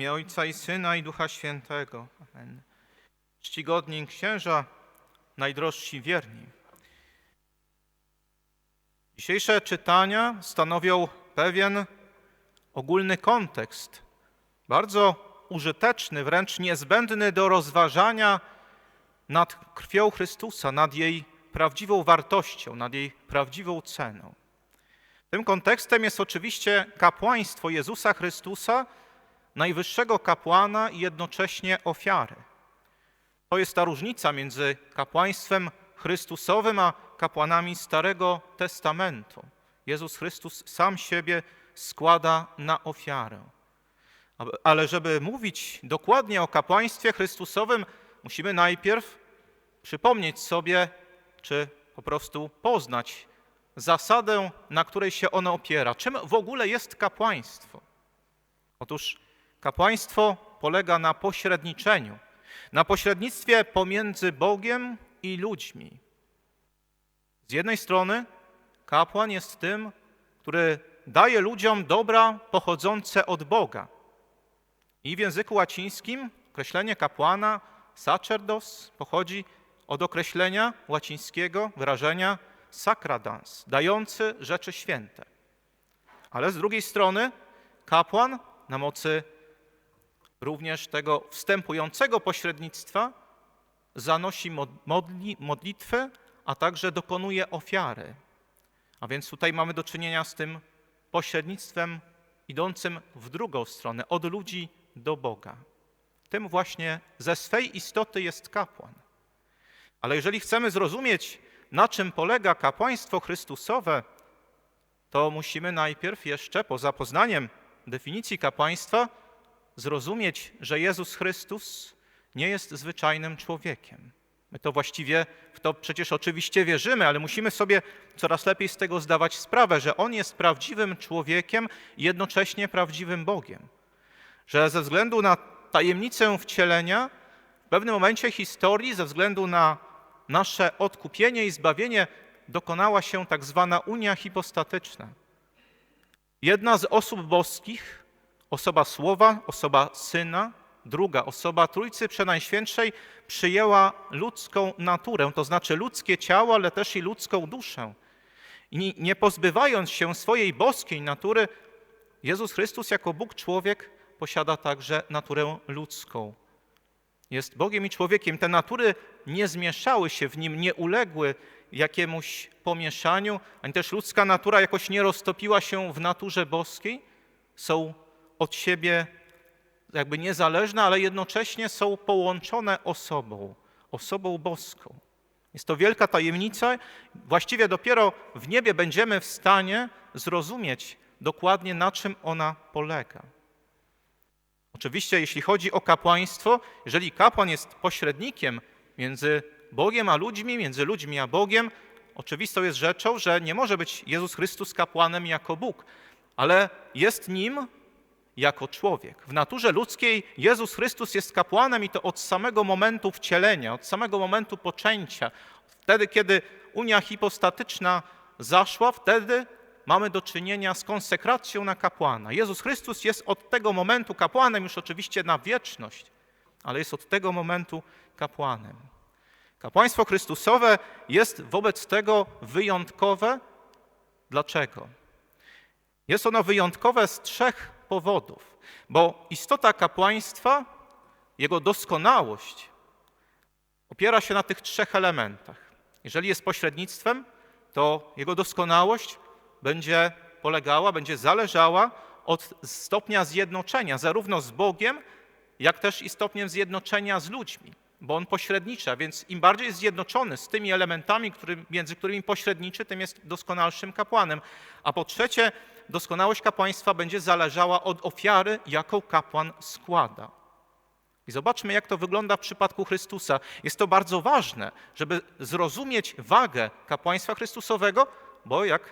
imię Ojca i Syna i Ducha Świętego. Amen. Czcigodni księża, najdrożsi wierni. Dzisiejsze czytania stanowią pewien ogólny kontekst, bardzo użyteczny, wręcz niezbędny do rozważania nad krwią Chrystusa, nad jej prawdziwą wartością, nad jej prawdziwą ceną. Tym kontekstem jest oczywiście kapłaństwo Jezusa Chrystusa, najwyższego kapłana i jednocześnie ofiary. To jest ta różnica między kapłaństwem Chrystusowym a kapłanami Starego Testamentu. Jezus Chrystus sam siebie składa na ofiarę. Ale żeby mówić dokładnie o kapłaństwie Chrystusowym, musimy najpierw przypomnieć sobie, czy po prostu poznać zasadę, na której się ono opiera. Czym w ogóle jest kapłaństwo? Otóż kapłaństwo polega na pośredniczeniu, na pośrednictwie pomiędzy Bogiem i ludźmi. Z jednej strony kapłan jest tym, który daje ludziom dobra pochodzące od Boga. I w języku łacińskim określenie kapłana, sacerdos, pochodzi od określenia łacińskiego wyrażenia sacradans, dający rzeczy święte. Ale z drugiej strony kapłan na mocy również tego wstępującego pośrednictwa zanosi modli, modlitwę, a także dokonuje ofiary. A więc tutaj mamy do czynienia z tym pośrednictwem idącym w drugą stronę, od ludzi do Boga. Tym właśnie ze swej istoty jest kapłan. Ale jeżeli chcemy zrozumieć, na czym polega kapłaństwo Chrystusowe, to musimy najpierw jeszcze, poza poznaniem definicji kapłaństwa, zrozumieć, że Jezus Chrystus nie jest zwyczajnym człowiekiem. My to właściwie w to przecież oczywiście wierzymy, ale musimy sobie coraz lepiej z tego zdawać sprawę, że On jest prawdziwym człowiekiem i jednocześnie prawdziwym Bogiem. Że ze względu na tajemnicę wcielenia, w pewnym momencie historii, ze względu na nasze odkupienie i zbawienie, dokonała się tak zwana unia hipostatyczna. Jedna z osób boskich, osoba Słowa, osoba Syna, druga osoba Trójcy Przenajświętszej przyjęła ludzką naturę, to znaczy ludzkie ciało, ale też i ludzką duszę. I nie pozbywając się swojej boskiej natury, Jezus Chrystus jako Bóg człowiek posiada także naturę ludzką. Jest Bogiem i człowiekiem. Te natury nie zmieszały się w nim, nie uległy jakiemuś pomieszaniu, ani też ludzka natura jakoś nie roztopiła się w naturze boskiej. Są od siebie jakby niezależne, ale jednocześnie są połączone osobą, osobą boską. Jest to wielka tajemnica. Właściwie dopiero w niebie będziemy w stanie zrozumieć dokładnie, na czym ona polega. Oczywiście, jeśli chodzi o kapłaństwo, jeżeli kapłan jest pośrednikiem między Bogiem a ludźmi, między ludźmi a Bogiem, oczywistą jest rzeczą, że nie może być Jezus Chrystus kapłanem jako Bóg, ale jest nim jako człowiek. W naturze ludzkiej Jezus Chrystus jest kapłanem i to od samego momentu wcielenia, od samego momentu poczęcia. Wtedy, kiedy unia hipostatyczna zaszła, wtedy mamy do czynienia z konsekracją na kapłana. Jezus Chrystus jest od tego momentu kapłanem, już oczywiście na wieczność, ale jest od tego momentu kapłanem. Kapłaństwo Chrystusowe jest wobec tego wyjątkowe. Dlaczego? Jest ono wyjątkowe z trzech powodów, bo istota kapłaństwa, jego doskonałość opiera się na tych trzech elementach. Jeżeli jest pośrednictwem, to jego doskonałość będzie polegała, będzie zależała od stopnia zjednoczenia zarówno z Bogiem, jak też i stopniem zjednoczenia z ludźmi, bo on pośrednicza, więc im bardziej jest zjednoczony z tymi elementami, między którymi pośredniczy, tym jest doskonalszym kapłanem. A po trzecie, doskonałość kapłaństwa będzie zależała od ofiary, jaką kapłan składa. I zobaczmy, jak to wygląda w przypadku Chrystusa. Jest to bardzo ważne, żeby zrozumieć wagę kapłaństwa Chrystusowego, bo jak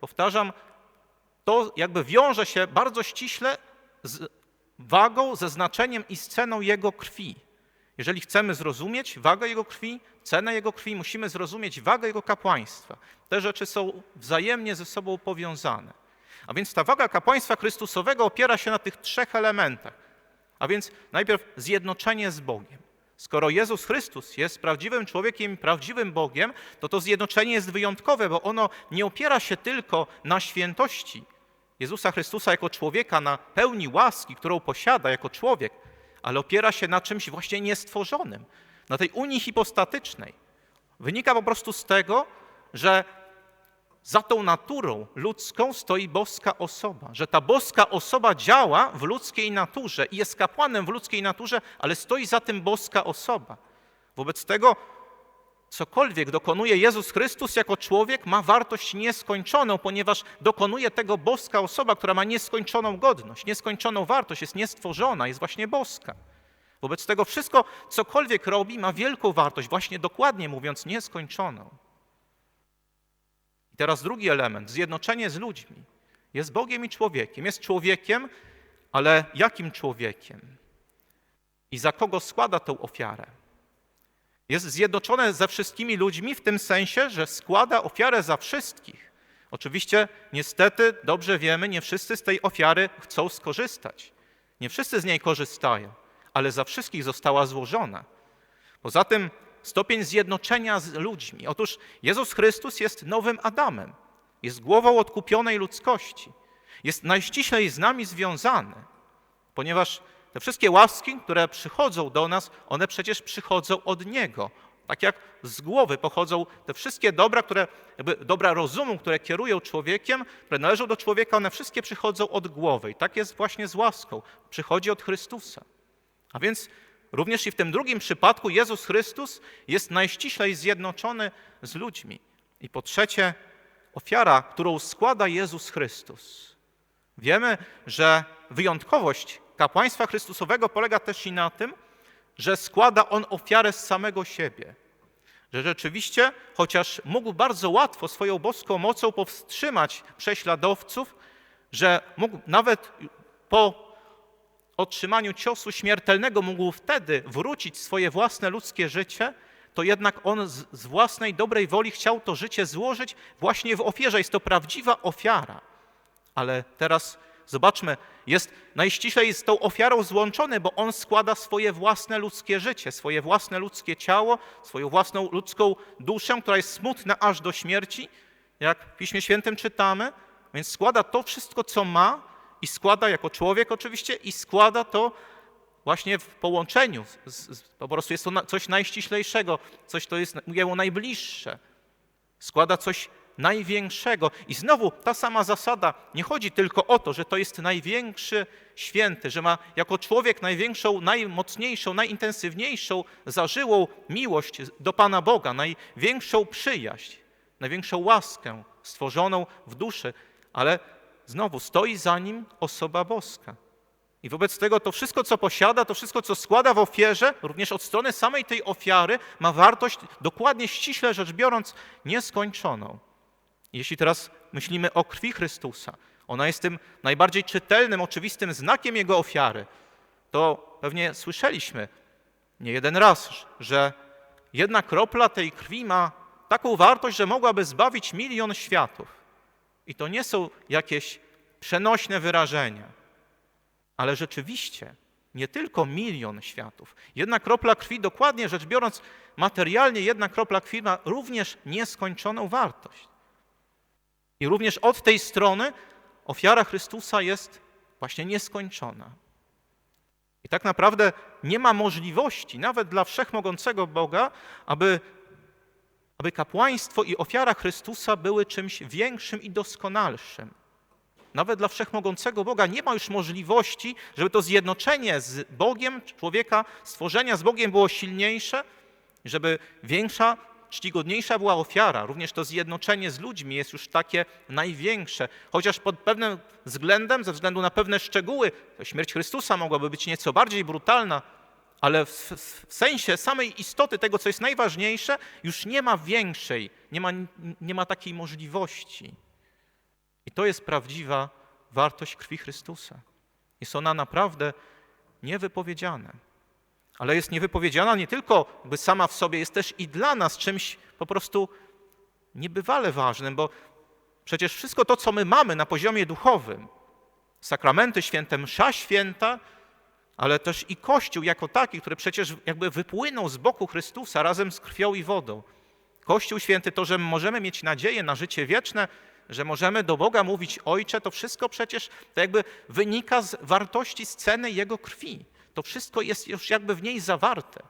powtarzam, to jakby wiąże się bardzo ściśle z wagą, ze znaczeniem i sceną Jego krwi. Jeżeli chcemy zrozumieć wagę Jego krwi, cenę Jego krwi, musimy zrozumieć wagę Jego kapłaństwa. Te rzeczy są wzajemnie ze sobą powiązane. A więc ta waga kapłaństwa Chrystusowego opiera się na tych trzech elementach. A więc najpierw zjednoczenie z Bogiem. Skoro Jezus Chrystus jest prawdziwym człowiekiem prawdziwym Bogiem, to to zjednoczenie jest wyjątkowe, bo ono nie opiera się tylko na świętości Jezusa Chrystusa jako człowieka, na pełni łaski, którą posiada jako człowiek, ale opiera się na czymś właśnie niestworzonym, na tej unii hipostatycznej. Wynika po prostu z tego, że za tą naturą ludzką stoi boska osoba, że ta boska osoba działa w ludzkiej naturze i jest kapłanem w ludzkiej naturze, ale stoi za tym boska osoba. Wobec tego cokolwiek dokonuje Jezus Chrystus jako człowiek, ma wartość nieskończoną, ponieważ dokonuje tego boska osoba, która ma nieskończoną godność, nieskończoną wartość, jest niestworzona, jest właśnie boska. Wobec tego wszystko, cokolwiek robi, ma wielką wartość, właśnie dokładnie mówiąc, nieskończoną. I teraz drugi element, zjednoczenie z ludźmi. Jest Bogiem i człowiekiem. Jest człowiekiem, ale jakim człowiekiem? I za kogo składa tę ofiarę? Jest zjednoczone ze wszystkimi ludźmi w tym sensie, że składa ofiarę za wszystkich. Oczywiście, niestety, dobrze wiemy, nie wszyscy z tej ofiary chcą skorzystać. Nie wszyscy z niej korzystają, ale za wszystkich została złożona. Poza tym stopień zjednoczenia z ludźmi. Otóż Jezus Chrystus jest nowym Adamem, jest głową odkupionej ludzkości, jest najściślej z nami związany, ponieważ te wszystkie łaski, które przychodzą do nas, one przecież przychodzą od Niego. Tak jak z głowy pochodzą te wszystkie dobra, które, dobra rozumu, które kierują człowiekiem, które należą do człowieka, one wszystkie przychodzą od głowy. I tak jest właśnie z łaską. Przychodzi od Chrystusa. A więc również i w tym drugim przypadku Jezus Chrystus jest najściślej zjednoczony z ludźmi. I po trzecie, ofiara, którą składa Jezus Chrystus. Wiemy, że wyjątkowość kapłaństwa Chrystusowego polega też i na tym, że składa on ofiarę z samego siebie. Że rzeczywiście, chociaż mógł bardzo łatwo swoją boską mocą powstrzymać prześladowców, że mógł nawet po otrzymaniu ciosu śmiertelnego mógł wtedy wrócić swoje własne ludzkie życie, to jednak on z, z własnej dobrej woli chciał to życie złożyć właśnie w ofierze. Jest to prawdziwa ofiara. Ale teraz zobaczmy, jest najściślej z tą ofiarą złączony, bo on składa swoje własne ludzkie życie, swoje własne ludzkie ciało, swoją własną ludzką duszę, która jest smutna aż do śmierci, jak w Piśmie Świętym czytamy, więc składa to wszystko, co ma i składa jako człowiek oczywiście i składa to właśnie w połączeniu. Z, z, po prostu jest to coś najściślejszego, coś, to jest jemu najbliższe. Składa coś największego. I znowu ta sama zasada, nie chodzi tylko o to, że to jest największy święty, że ma jako człowiek największą, najmocniejszą, najintensywniejszą, zażyłą miłość do Pana Boga, największą przyjaźń, największą łaskę stworzoną w duszy, ale znowu stoi za nim osoba boska. I wobec tego to wszystko, co posiada, to wszystko, co składa w ofierze, również od strony samej tej ofiary, ma wartość dokładnie, ściśle rzecz biorąc, nieskończoną. Jeśli teraz myślimy o krwi Chrystusa, ona jest tym najbardziej czytelnym, oczywistym znakiem Jego ofiary, to pewnie słyszeliśmy nie jeden raz, że jedna kropla tej krwi ma taką wartość, że mogłaby zbawić milion światów. I to nie są jakieś przenośne wyrażenia, ale rzeczywiście nie tylko milion światów. Jedna kropla krwi, dokładnie rzecz biorąc, materialnie jedna kropla krwi ma również nieskończoną wartość. I również od tej strony ofiara Chrystusa jest właśnie nieskończona. I tak naprawdę nie ma możliwości, nawet dla wszechmogącego Boga, aby, aby kapłaństwo i ofiara Chrystusa były czymś większym i doskonalszym. Nawet dla wszechmogącego Boga nie ma już możliwości, żeby to zjednoczenie z Bogiem, człowieka, stworzenia z Bogiem było silniejsze, żeby większa czcigodniejsza była ofiara, również to zjednoczenie z ludźmi jest już takie największe. Chociaż pod pewnym względem, ze względu na pewne szczegóły, śmierć Chrystusa mogłaby być nieco bardziej brutalna, ale w, w, sensie samej istoty tego, co jest najważniejsze, już nie ma większej, nie ma, nie ma takiej możliwości. I to jest prawdziwa wartość krwi Chrystusa. Jest ona naprawdę niewypowiedziana ale jest niewypowiedziana nie tylko by sama w sobie, jest też i dla nas czymś po prostu niebywale ważnym, bo przecież wszystko to, co my mamy na poziomie duchowym, sakramenty święte, msza święta, ale też i Kościół jako taki, który przecież jakby wypłynął z boku Chrystusa razem z krwią i wodą. Kościół święty, to, że możemy mieć nadzieję na życie wieczne, że możemy do Boga mówić Ojcze, to wszystko przecież to jakby wynika z wartości sceny Jego krwi. To wszystko jest już jakby w niej zawarte.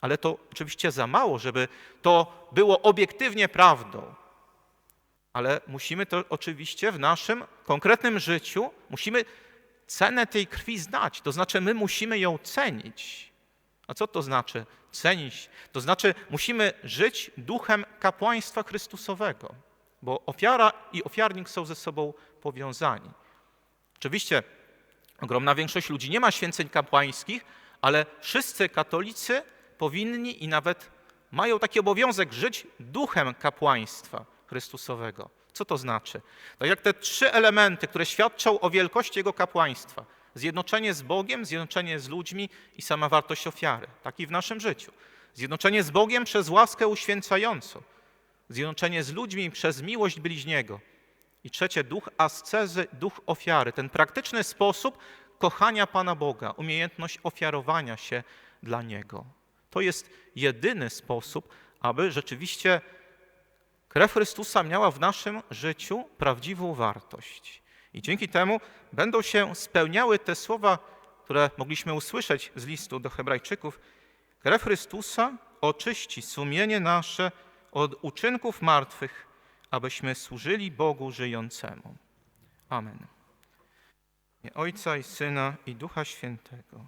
Ale to oczywiście za mało, żeby to było obiektywnie prawdą. Ale musimy to oczywiście w naszym konkretnym życiu, musimy cenę tej krwi znać. To znaczy, my musimy ją cenić. A co to znaczy cenić? To znaczy, musimy żyć duchem kapłaństwa Chrystusowego, bo ofiara i ofiarnik są ze sobą powiązani. Oczywiście ogromna większość ludzi nie ma święceń kapłańskich, ale wszyscy katolicy powinni i nawet mają taki obowiązek żyć duchem kapłaństwa Chrystusowego. Co to znaczy? Tak jak te trzy elementy, które świadczą o wielkości Jego kapłaństwa. Zjednoczenie z Bogiem, zjednoczenie z ludźmi i sama wartość ofiary. Tak i w naszym życiu. Zjednoczenie z Bogiem przez łaskę uświęcającą. Zjednoczenie z ludźmi przez miłość bliźniego. I trzecie, duch ascezy, duch ofiary. Ten praktyczny sposób kochania Pana Boga, umiejętność ofiarowania się dla Niego. To jest jedyny sposób, aby rzeczywiście krew Chrystusa miała w naszym życiu prawdziwą wartość. I dzięki temu będą się spełniały te słowa, które mogliśmy usłyszeć z listu do Hebrajczyków. Krew Chrystusa oczyści sumienie nasze od uczynków martwych, abyśmy służyli Bogu żyjącemu. Amen. Ojca i Syna i Ducha Świętego.